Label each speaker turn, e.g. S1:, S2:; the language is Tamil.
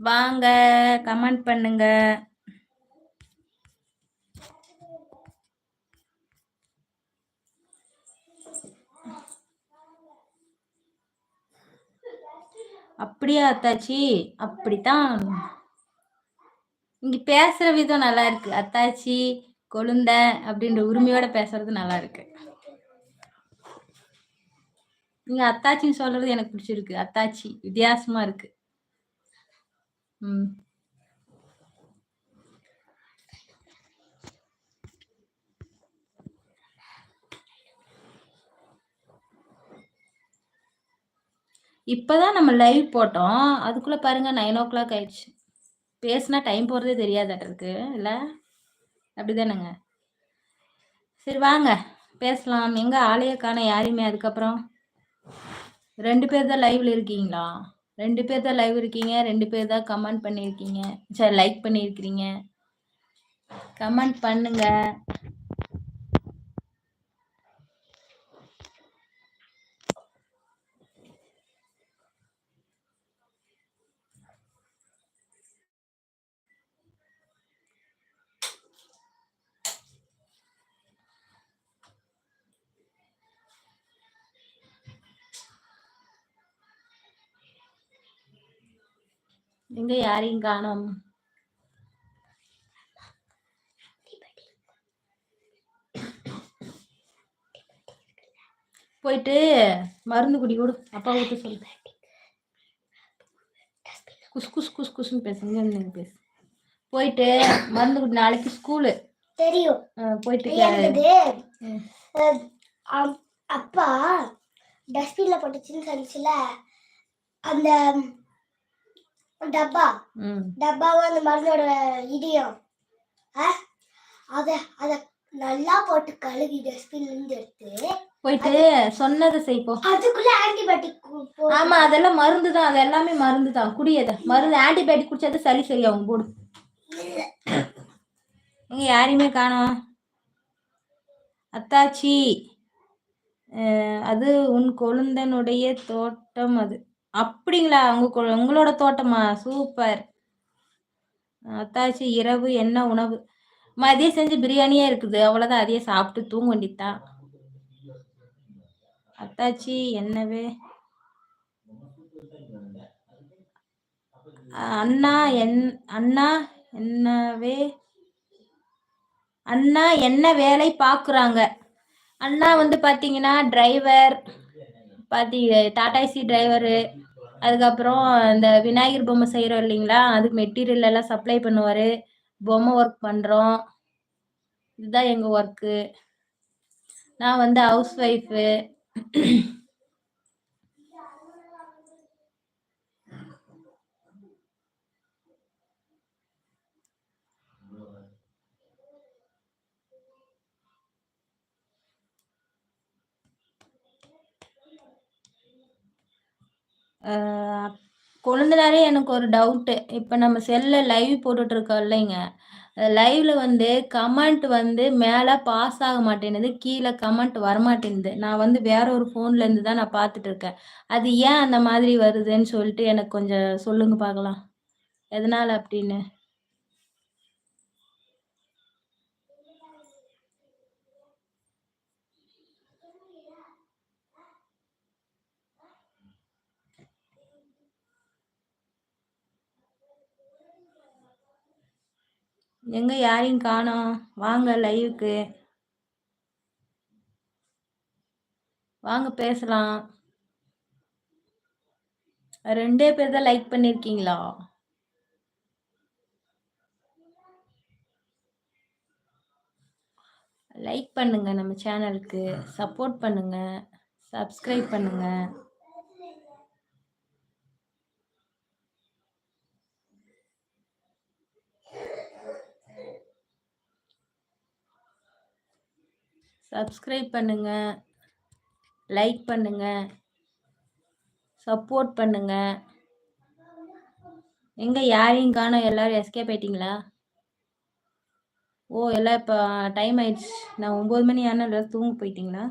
S1: வாங்க கமெண்ட் பண்ணுங்க. அப்படியா அத்தாச்சி? அப்படித்தான். இங்க பேசுற விதம் நல்லா இருக்கு. அத்தாச்சி கொழுந்த அப்படின்ற உரிமையோட பேசுறது நல்லா இருக்கு. நீங்க அத்தாச்சின்னு சொல்றது எனக்கு பிடிச்சிருக்கு. அத்தாச்சி வித்தியாசமா இருக்கு. இப்பதான் நம்ம லைவ் போட்டோம். அதுக்குள்ள பாருங்க நைன் ஓ கிளாக் ஆயிடுச்சு. பேசினா டைம் போறதே தெரியாதாட்டிருக்கு இல்லை? அப்படிதானுங்க. சரி வாங்க. பேசலாம். எங்கே ஆலய காண யாரையுமே அதுக்கப்புறம் ரெண்டு பேர் தான் லைவ்ல இருக்கீங்களா? ரெண்டு பேர் தான் லைவ் இருக்கீங்க ரெண்டு பேர் தான் கமெண்ட் பண்ணியிருக்கீங்க. சரி லைக் பண்ணியிருக்கிறீங்க. கமெண்ட் பண்ணுங்க. எங்க யாரையும் காணோம். போயிட்டு மருந்து குடி கொடு. அப்பா ஊத்த சொல்லு. குஸ் குஸ் குஸ் குஸ்ன்னு பேசுங்க இருந்து பேசு. போயிட்டு மருந்து குடி நாளைக்கு ஸ்கூலு.
S2: தெரியும்.
S1: போயிட்டு
S2: அப்பா டஸ்ட்பின்ல போட்டுச்சுன்னு சொல்லிச்சுல அந்த டப்பா. டப்பாவும் அந்த மருந்தோட இடியும் அத அத நல்லா போட்டு கழுவி டஸ்ட்பின்ல இருந்து எடுத்து
S1: போயிட்டு சொன்னதை செய்ப்போ
S2: அதுக்குள்ள ஆன்டிபயோட்டிக்
S1: ஆமா அதெல்லாம் மருந்து தான். அது எல்லாமே மருந்து தான். குடியத மருந்து ஆன்டிபயோட்டிக் குடிச்சது சளி சரியாகும் போடு. எங்க யாரையுமே காணோம். அத்தாச்சி. அது உன் கொழுந்தனுடைய தோட்டம் அது. அப்படிங்களா? உங்க உங்களோட தோட்டமா? சூப்பர். அத்தாச்சி இரவு என்ன உணவு? மதியம் செஞ்சு பிரியாணியே இருக்குது. அவ்வளோதான் அதையே சாப்பிட்டு தூங்க வேண்டியதுதான் அத்தாச்சி என்னவே? அண்ணா என் அண்ணா என்னவே? அண்ணா என்ன வேலை பார்க்குறாங்க? அண்ணா வந்து பார்த்தீங்கன்னா டிரைவர் பாத்தி டாடா ஏசி டிரைவரு அதுக்கப்புறம் இந்த விநாயகர் பொம்மை செய்கிறோம் இல்லைங்களா? அதுக்கு மெட்டீரியல் எல்லாம் சப்ளை பண்ணுவார். பொம்மை ஒர்க் பண்ணுறோம் இதுதான் எங்கள் ஒர்க்கு நான் வந்து ஹவுஸ் ஒய்ஃபு கொழுந்தனாரே எனக்கு ஒரு டவுட்டு இப்போ நம்ம செல்லில் லைவ் போட்டுட்ருக்கோம் இல்லைங்க. லைவ்ல வந்து கமெண்ட் வந்து மேலே பாஸ் ஆக மாட்டேங்குது கீழே கமெண்ட் வரமாட்டேனுது நான் வந்து வேற ஒரு ஃபோன்லேருந்து தான் நான் பார்த்துட்டு இருக்கேன் அது ஏன் அந்த மாதிரி வருதுன்னு சொல்லிட்டு எனக்கு கொஞ்சம் சொல்லுங்க பார்க்கலாம். எதனால் அப்படின்னு? எங்க யாரையும் காணோம். வாங்க லைவுக்கு வாங்க பேசலாம். ரெண்டே பேர் தான் லைக் பண்ணிருக்கீங்களா? லைக் பண்ணுங்க நம்ம சேனலுக்கு சப்போர்ட் பண்ணுங்க. சப்ஸ்கிரைப் பண்ணுங்க. சப்ஸ்கிரைப் பண்ணுங்க. லைக் பண்ணுங்க. சப்போர்ட் பண்ணுங்க. எங்க யாரையும் காணோம்? எல்லாரும் எஸ்கேப் ஆயிட்டீங்களா? ஓ எல்லாம் இப்போ டைம் ஆயிடுச்சு. நான் ஒம்பது மணி ஆனால் எல்லாம் தூங்க போயிட்டீங்களா?